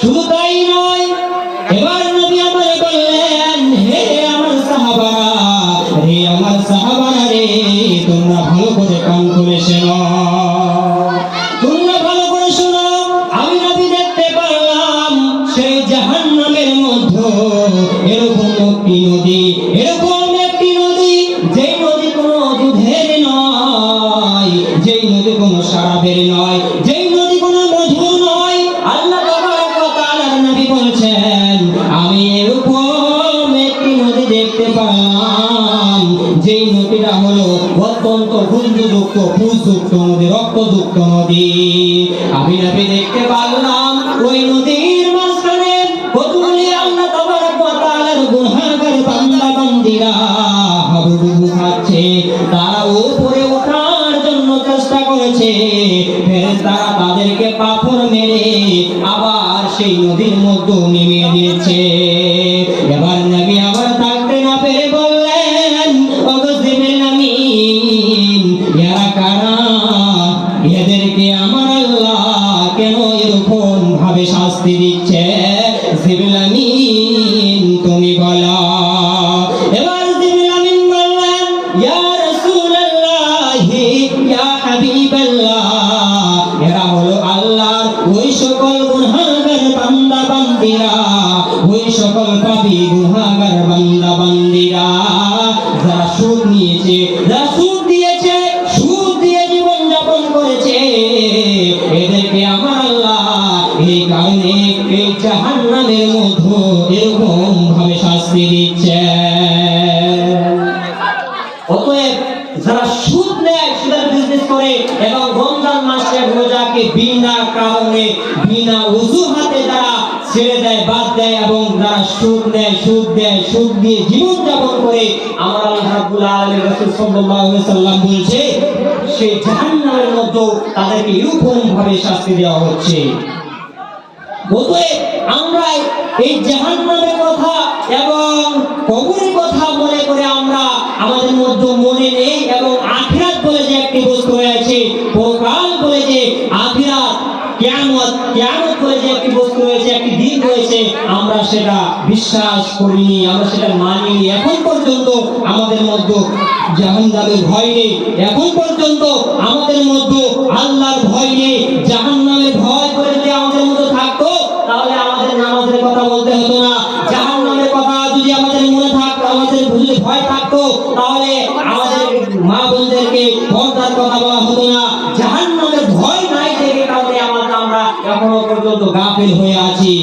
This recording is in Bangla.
শুধু তাই নয়, এবার নবী আমায় বললেন, হে আমার সাহাবারা, হে আমার সাহাবারা রে, তোমরা ভালো করে কান করে শোনো। তোমরা ভালো করে শোনো, আমি নবী দেখতে পারলাম, সেই জাহান্নামের মধ্যে এরকম নদী যেই নদীটা হলো অত্যন্ত গুঞ্জযুক্ত ফুলযুক্ত নদী, রক্তযুক্ত নদী। আমি নবী দেখতে পারলাম ওই নদীর মাঝখানে ওঠার জন্য চেষ্টা করেছে। তাদেরকে পাথর মেরে আবার সেই নদীর নেমে দিয়েছে এবার দিচ্ছে জিবরিল তুমি বলো। এবার জিবরিল বললেন, ইয়া রাসূলুল্লাহ, ইয়া হাবিবাল্লাহ। এরা হলো আল্লাহর ওই সকল গুনাহগার বান্দা, বান্দিরা। ওই সকল পাপী গুনাহগার বান্দা, বান্দিরা। যারা সুদ নিয়েছে, যারা সুদ দিয়েছে, সুদ দিয়ে জীবন যাপন করেছে। এদেরকে আমার আল্লাহ এই জাহান্নামের মধ্যে এরকম ভাবে অতএব যারা সুদ নেয়, সুদের বিজনেস করে এবং রমজান রোজাকে বিনা কারণে, বিনা যারা ছেড়ে দেয়, বাদ দেয় এবং যারা সুদ নেয়, সুদ দেয়, সুদ দিয়ে জীবন যাপন করে, আমার আল্লাহ বলছে সেই মধ্যে তাদেরকে এরকম ভাবে শাস্তি দেওয়া হচ্ছে। অতএব আমরা এই জাহান্নামের কথা এবং কবরের কথা মনে করে আমরা আমাদের মধ্যে মনে নেই এবং আখিরাত বলে যে একটি বস্তু রয়েছে পরকাল বলে যে আখিরাত, কিয়ামত কিয়ামত বলে যে একটি বস্তু রয়েছে, একটি দিন রয়েছে, আমরা সেটা বিশ্বাস করিনি, আমরা সেটা মানিনি। এখন পর্যন্ত আমাদের মধ্যে জাহান্নামের ভয় নেই। এখন পর্যন্ত আমাদের মধ্যে আল্লাহর ভয় নেই। জাহান্নামের ভয় করে যদি আমাদের মধ্যে থাকতো, তাহলে আমাদের নামাজের কথা বলতে হতো না। যদি ভয় থাকতো, তাহলে আমাদের মা বোনদেরকে পর্দার কথা বলা হতো না। জাহান্নামের ভয় নাই দেখে তাহলে আমরা এখনও পর্যন্ত গাফিল হয়ে আছি।